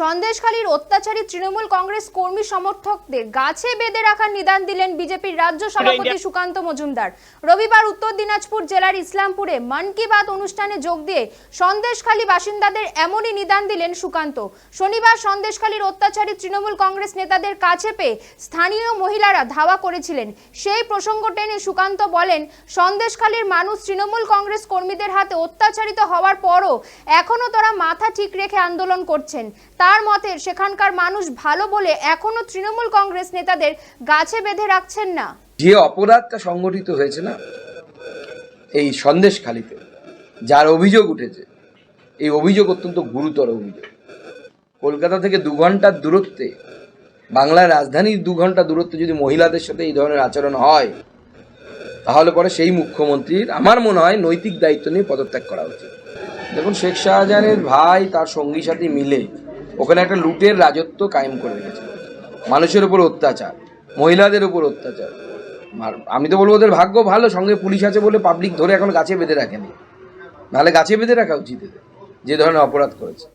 সন্দেশখালীর অত্যাচারী তৃণমূল কংগ্রেস কর্মী সমর্থকদের গাছে বেঁধে রাখার নিদান দিলেন বিজেপির রাজ্য সভাপতি সুকান্ত মজুমদার। রবিবার উত্তর দিনাজপুর জেলার ইসলামপুরে মন কি বাত অনুষ্ঠানে যোগ দিয়ে সন্দেশখালী বাসিন্দাদের এমনই নিদান দিলেন সুকান্ত। শনিবার সন্দেশখালীর অত্যাচারী তৃণমূল কংগ্রেস নেতাদের কাছে পেয়ে স্থানীয় মহিলারা ধাওয়া করেছিলেন। সেই প্রসঙ্গ টেনে সুকান্ত বলেন সন্দেশখালীর মানুষ তৃণমূল কংগ্রেস কর্মীদের হাতে অত্যাচারিত হওয়ার পরও এখনও তারা মাথা ঠিক রেখে আন্দোলন করছেন। তার মতে সেখানকার মানুষ ভালো বলে এখনও তৃণমূল কংগ্রেস নেতাদের গাছে বেঁধে রাখছেন না। যে অপরাধটা সংগঠিত হয়েছে না, এই সন্দেশখালিতে যার অভিযোগ উঠেছে, এই অভিযোগ অত্যন্ত গুরুতর অভিযোগ। কলকাতা থেকে দু ঘণ্টার দূরত্বে, বাংলার রাজধানীর দু ঘণ্টা দূরত্বে যদি মহিলাদের সাথে এই ধরনের আচরণ হয়, তাহলে পরে সেই মুখ্যমন্ত্রীর আমার মনে হয় নৈতিক দায়িত্ব নিয়ে পদত্যাগ করা উচিত। দেখুন, শেখ শাহজাহানের ভাই, তার সঙ্গী সাথী মিলে ওখানে একটা লুটের রাজত্ব কায়েম করে রেখেছে। মানুষের উপর অত্যাচার, মহিলাদের উপর অত্যাচার। আমি তো বলব ওদের ভাগ্য ভালো, সঙ্গে পুলিশ আছে বলে পাবলিক ধরে এখন গাছে বেঁধে রাখেনি। নাহলে গাছে বেঁধে রাখা উচিত যে ধরনের অপরাধ করেছে।